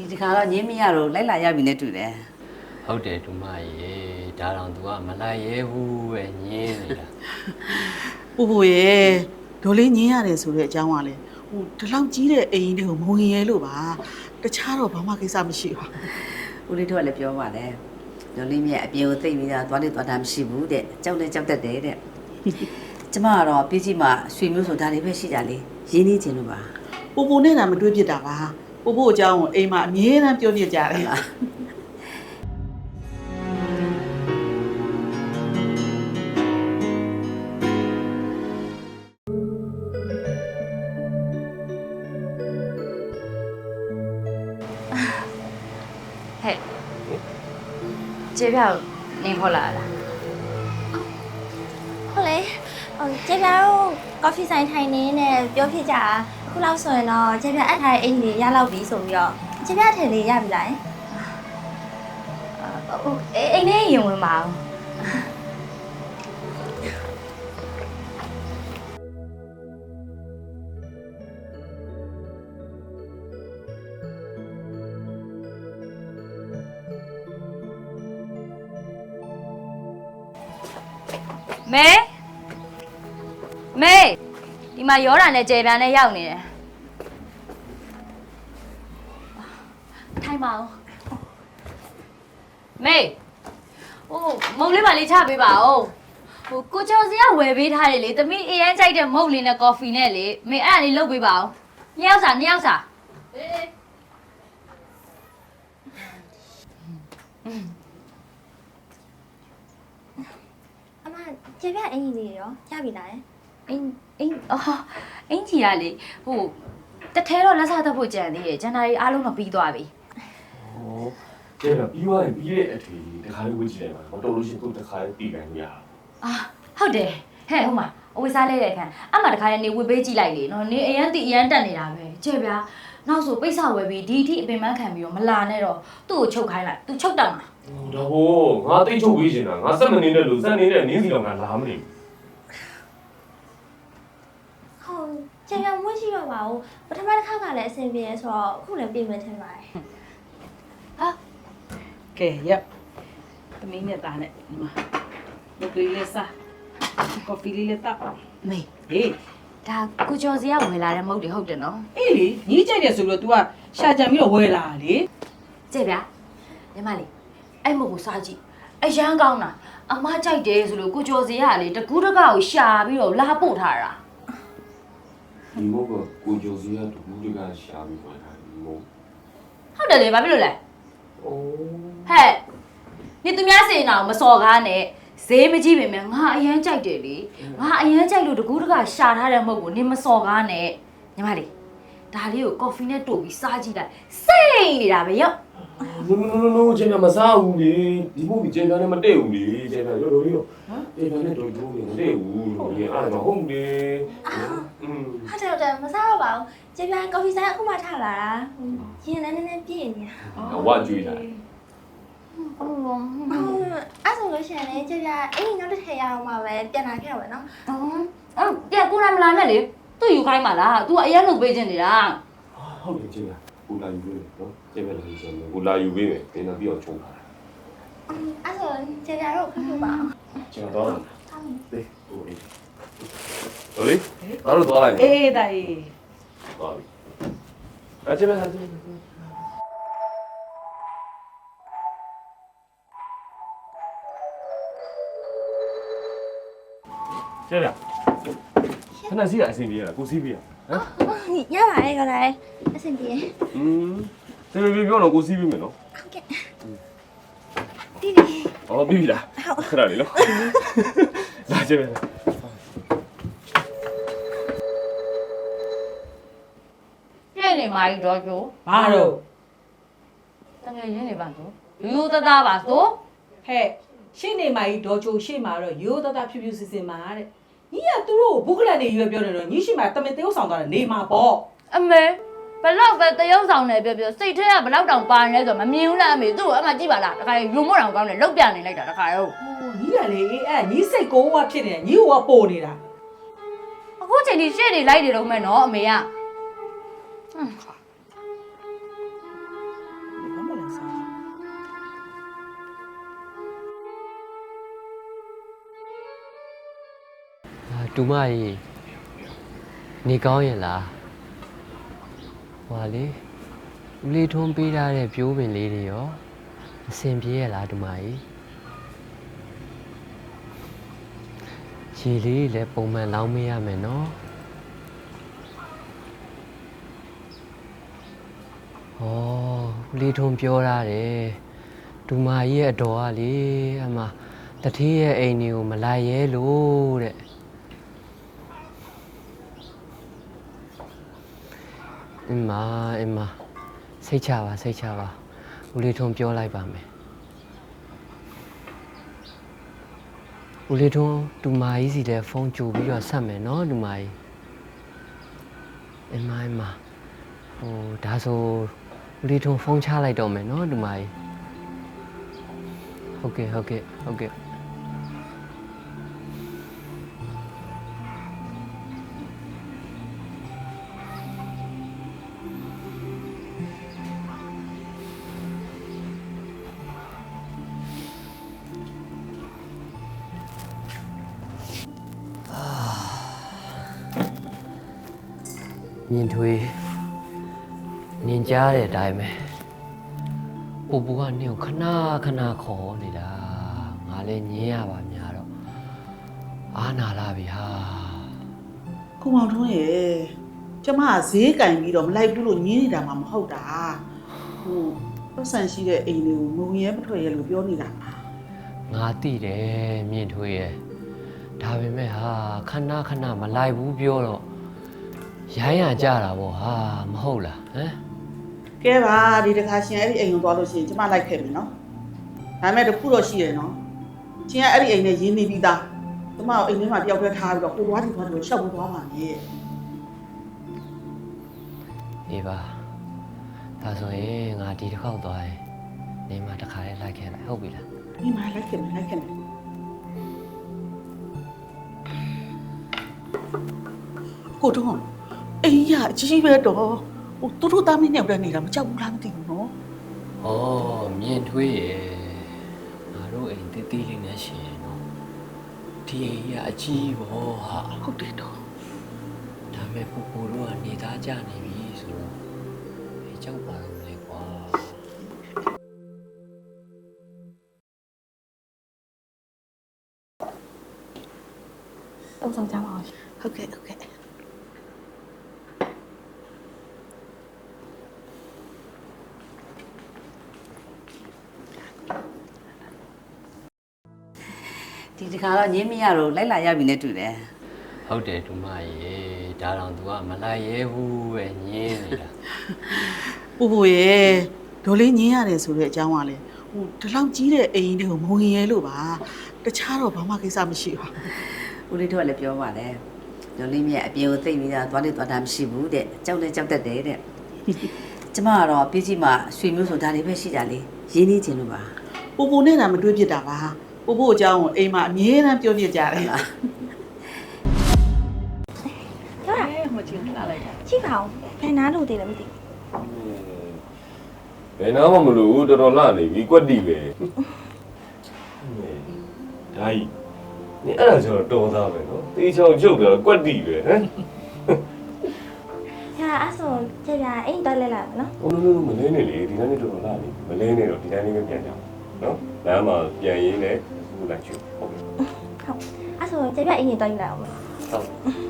ဒီတခါတော့ညင်းမရတော့လိုက်လာရပြီနဲ့တွေ့တယ်ဟုတ်တယ်ဒူမရေဒါတော့ तू ကမလိုက်ရဲဘူးပဲညင်းနေတာပူပူရဲ့ဒေါ်လေးညင်းရတယ်ဆိုတဲ့အကြောင်းကလေဟိုဒီလောက်ကြီးတဲ့အိမ်တွေကိုမဝင်ရဲလို့ပါတခြားတော့ဘာမှကိစ္စမရှိပါဘူးဦးလေးတို့ကလည်းပြောပါတယ်ဒေါ်လေးမြတ်အပြင်ကိုသိပ်ပြီးတော့သွားလေသွားတာမရှိဘူးတဲ့ကြောက်လဲကြောက်တတ်တယ်တဲ့ကျမကတော့ပြည်ကြီးမှာရွှေမျိုးဆိုဒါလေးပဲရှိကြလေရင်းနှီးခြင်းလို့ပါပူပူနဲ့တာမတွေးဖြစ်တာပါ ပူပူအကြောင်းကိုအိမ်မှာအမြဲတမ်းပြောပြကြတယ်ဟဲ့ကျေပြောက်နေခေါ်လာလားဟုတ်လေဟိုကျေပြားတို့ကော်ဖီဆိုင်ထိုင်နေနဲ့ပြောဖြစ်ကြတာအ ခုလောက်ဆိုရင်တော့ကျေပြားအပ်ထားတဲ့အိမ်ကြီးရလောက်ပြီဆိုပြီးတော့ကျေပြားထည်လေးရပြီလားဟိုအိအိမ်ထဲရင်ဝင်ပါအောင်မေမေ ဒီမှာရောတာနဲ့ကျေပြန်နဲ့ရောက်နေတယ်ထိုင်ပါဦးမေဟိုမုတ်လေးပါလေးချပေးပါဦးဟိုကိုကျော်စရာဝယ်ပေးထားတယ်လေတမီးအရန်ကြိုက်တဲ့မုတ်လေးနဲ့ကော်ဖီနဲ့လေမေအဲ့ဒါလေးလုပ်ပေးပါဦးနှစ်ယောက်စာနှစ်ယောက်စာအေးအမကျေပြားအိမ်ကြီးလေးရောရပြီလား အင်းအင်းအော်အင်းကြီးကလေဟိုတထဲတော့လက်စားသက်ဖို့ကြံသေးတယ်ဂျန်နာရီအားလုံးတော့ပြီးသွားပြီဟောကျဲတော့ပြီးသွားရင်ပြီးတဲ့အထွေတခါလေးဝေ့ကြည့်လိုက်ပါမတော်လို့ရှိရင်သူ့တခါလေးပြီးကန်ရအောင်အာဟုတ်တယ်ဟဲ့ဟိုမှာအဝေးစားလဲတဲ့အခါအမှတခါရနေဝေပေးကြည့်လိုက်လေနော်နေအရန်တီအရန်တက်နေတာပဲကြဲဗျာနောက်ဆိုပိတ်ဆဝယ်ပြီးဒီအထိအပင်ပန်းခံပြီးတော့မလာနဲ့တော့သူ့ကိုချုပ်ခိုင်းလိုက်သူချုပ်တောက်မှာဒါဟိုငါတိတ်ချုပ်ဝေးနေတာငါစက်မနေတဲ့လူစက်နေတဲ့နင်းစီတော့ငါလာမနေ ဟုတ်ကျေပြားမွေးရှိတော့ပါဘူးပထမတစ်ခါကလည်းအဆင်ပြေရဲဆိုတော့အခုလည်းပြင်မယ်ထင်ပါတယ်ကဲရက်သမီးနဲ့သားနဲ့ဒီမှာလုတ်ကလေးလေးစားကော်ဖီလေးလေးတောက်မေဟေးဒါကိုကျော်စီကဝယ်လာတဲ့မဟုတ်တယ်ဟုတ်တယ်နော်အေးလေညီးကြိုက်တယ်ဆိုပြီးတော့ तू ကရှာကြံပြီးတော့ဝယ်လာတာလေကြဲဗျာညီမလေးအဲ့မဟုတ်ကိုစားကြည့်အရန်ကောင်းတာအမကြိုက်တယ်ဆိုလို့ကိုကျော်စီကလေတကူးတကောက်ကိုရှာပြီးတော့လာပို့ထားတာ ဒီမို့ကကိုဂျိုစီကတူတူကရှာပြီးပါတာဒီမို့ဟုတ်တယ်လေဘာဖြစ်လို့လဲအိုးဟဲ့နေသူများစင်အောင်မစော်ကားနဲ့ဈေးမကြည့်ပေမဲ့ငါအရန်ကြိုက်တယ်လေငါအရန်ကြိုက်လို့တကူးတကရှာထားတဲ့မဟုတ်ကိုနေမစော်ကားနဲ့ညီမလေးဒါလေးကိုကော်ဖီနဲ့တို့ပြီးစားကြည့်လိုက်စိတ်နေတာပဲရော့ နိုးနိုးနိုးကျဲမစားဘူးလေဒီမို့ကျဲပြန်နဲ့မတည့်ဘူးလေကျဲပြန်ရောရောရောကျဲပြန်နဲ့တို့တို့မတည့်ဘူးလို့လေအဲ့ဒါဟုတ်တယ်อืม ဟုတ်တယ်ဟုတ်တယ်မစားတော့ပါဘူးကျေပြားကော်ဖီဆိုင်အခုမှထလာတာရင်လည်းနည်းနည်းပြည့်နေတာ ဝါကြွေးတာ ဟုတ်လို့ ဟုတ်အဲ့ဆိုလို့ရှိရင်လည်းကျေပြားအိမ်နောက်တစ်ထည့်ရအောင်ပါပဲပြန်လာခဲ့တော့မယ်နော် အော်ပြန်ကိုလာမလာနဲ့လေသူ့ယူခိုင်းပါလား तू အရင်လုပ်ပေးခြင်းနေတာ ဟုတ်တယ်ကျဲ ကိုလာယူပေးနော်ကျဲပဲလာယူစမ်းကိုလာယူပေးမယ်ပြန်တော့ပြီးတော့ချုံထားတာအဲ့ဆိုကျေပြားတို့ခက်ခက်ပါအောင်ကျွန်တော်တော့လေဟိုလေဟိုလေအားလို့သွားလိုက်အေးတာအေးသွားပြီအကျပဲဟာကျပဲကျဲဗျခဏစီးရအဆင်ပြေရလားကိုစီးပြေရဟ မ်ရပါတယ်ခေါ်တယ်အဆင်ပြေอืมစေပြေပြောတော့ကိုစီးပြီးမယ်နော်ဟုတ်ကဲ့တီးတီးအော်ပြီးပြီလားခဏလေးနော်လာကျဲပဲပြည့်နေမှာကြီးတော့ကျိုးဘာတော့တကယ်ရင်းနေပါဆိုယူယူသားသားပါဆိုဟဲ့ရှေ့နေမကြီးဒေါ်ချိုရှေ့မှာတော့ရိုးသားသားဖြူဖြူစစ်စစ်မှာတဲ့ ညီကသူတို့ကိုဘုခလက်နေရွယ်ပြောနေတော့ညီရှိမှာတမင်တယောက်ဆောင်သွားတယ်နေမှာပေါ့အမေဘလောက်ပဲတရုပ်ဆောင်နေပြောပြောစိတ်ထဲကဘလောက်တောင်ပါနေလဲဆိုမမြင်ဘူးလားအမေသူ့ကိုအမှကြည့်ပါလားတခါယူမို့တောင်ကောင်းတယ်လောက်ပြနေလိုက်တာတခါရောဟိုညီကလေအေးအဲ့ညီစိတ်ကိုကဖြစ်နေတယ်ညီကပို့နေတာအခုချိန်ဒီရှေ့နေလိုက်နေတော့မယ်နော်အမေက တူမကြီးနေကောင်းရဲ့လားဟွာလေဦးလေးထွန်းပေးထားတဲ့ပြိုးပင်လေးတွေရောအဆင်ပြေရဲ့လားတူမကြီးခြေလေးလည်းပုံမှန်လောင်းမရမယ်နော်ဩဦးလေးထွန်းပြောထားတယ်တူမကြီးရဲ့အတော်ကလေအမတထေးရဲ့အိမ်တွေကိုမလိုက်ရဲလို့တဲ့ အင်းမအင်းမစိတ်ချပါစိတ်ချပါဦးလေးထွန်းပြောလိုက်ပါမယ်ဦးလေးထွန်းဒူမာကြီးစီတဲ့ဖုန်းကြိုပြီးတော့ဆက်မယ်နော်ဒူမာကြီးအင်းမအင်းမဟိုဒါဆိုဦးလေးထွန်းဖုန်းချလိုက်တော့မယ်နော်ဒူမာကြီးဟုတ်ကဲ့ဟုတ်ကဲ့ဟုတ်ကဲ့ မြင်ထွေးမြင်ကြားတဲ့အတိုင်းပဲပူပူကနင့်ကိုခဏခဏခေါ်နေတာငါလည်းညင်းရပါများတော့အာနာလာပြီဟာကိုမောင်ထွန်းရဲ့ကျမကဈေးကင်ပြီးတော့မလိုက်ဘူးလို့ညင်းနေတာမှမဟုတ်တာဟိုပတ်စံရှိတဲ့အိမ်တွေကိုမုံရဲမထွက်ရဲလို့ပြောနေတာပါငါသိတယ်မြင်ထွေးရဲ့ဒါပေမဲ့ဟာခဏခဏမလိုက်ဘူးပြောတော့ ရိုင်းရကြတာပေါ့ဟာမဟုတ်လားဟမ်ကဲပါဒီတစ်ခါရှင်အဲ့ဒီအိမ်ကိုသွားလို့ရှိရင်ကျမလိုက်ခဲ့ပြီနော်ဒါပေမဲ့တစ်ခုတော့ရှိတယ်နော်ရှင်ကအဲ့ဒီအိမ်နဲ့ရင်းနေပြီးသားကျမကိုအိမ်ထဲမှာတယောက်တည်းထားပြီးတော့ကိုသွားဒီသွားဒီရှောက်ဖို့သွားပါနဲ့အေးပါဒါဆိုရင်ငါဒီတစ်ခေါက်သွားရင်နေမှာတစ်ခါလေးလိုက်ခဲ့လိုက်ဟုတ်ပြီလားဒီမှာလိုက်ခဲ့မယ်လိုက်ခဲ့မယ်ကိုတော့ အိမ်ရအကြီးပဲတော့ဟိုသူတို့သားမင်းညောက်တဲ့နေတာမကြောက်ဘူးလားမသိဘူးနော်။အော်မြင်ထွေးရဲ့ငါတို့အိမ်တေးသေးလေးနဲ့ရှင်နော်။ဒီအိမ်ကြီးကအကြီးပေါ့ဟာဟုတ်တယ်တော့။ဒါမဲ့ပူပူတို့ကနေသားကြနေပြီဆိုတော့အေးကြောက်ပါတော့မလဲကွာတော့ဆောင်ကြပါဦးဟုတ်ကဲ့ဟုတ်ကဲ့ ဒီတခါတော့ညင်းမရတော့လိုက်လာရပြီနဲ့တူတယ်။ဟုတ်တယ်ဒူမရေဒါတော့ तू ကမလိုက်ရဲဘူးပဲညင်းနေတာပူပူရဲ့ဒေါ်လေးညင်းရတယ်ဆိုတဲ့အကြောင်းကလေဟိုဒီလောက်ကြီးတဲ့အိမ်တွေကိုမဝင်ရဲလို့ပါတခြားတော့ဘာမှကိစ္စမရှိပါဘူးဦးလေးတို့ကလည်းပြောပါတယ်ညလေးမြတ်အပြင်ကိုသိပြီးသားသွားလေသွားတာမရှိဘူးတဲ့ကြောက်လဲကြောက်တတ်တယ်တဲ့ကျမကတော့ပြည်ကြီးမှာရွှေမျိုးဆိုဒါတွေပဲရှိကြလေရင်းနှီးခြင်းလို့ပါပူပူနဲ့တာမတွေးဖြစ်တာပါ ပူပူအကြောင်းကိုအိမ်မှာအမြဲတမ်းပြောပြကြတယ်ပြောတာမချင်လာလိုက်တာကြည့်ပါဦးဘယ်နာလို့တည်လဲမသိဘူးဘယ်နာမှမလို့တော်တော်လှနေပြီကွက်တီပဲဒါကြီးနေအဲ့ဒါကျတော့တော်သားပဲနော်တေးချောင်းကျုပ်တော့ကွက်တီပဲဟမ်ဟာအဲ့ဆိုကြပြအိမ်တက်လဲလာမယ်နော်ဘုံလုံးမလဲနေလေဒီနေ့တော်တော်လှနေမလဲနေတော့ဒီတိုင်းလေးပဲပြန်ကြအောင်နော်လမ်းမှာပြန်ရင်းနဲ့ခု လိုက်ချူဟုတ်ပြီဟုတ်အဲ့ဆိုကြပြအိမ်ကြီးတက်ယူလိုက်အောင်ဟုတ်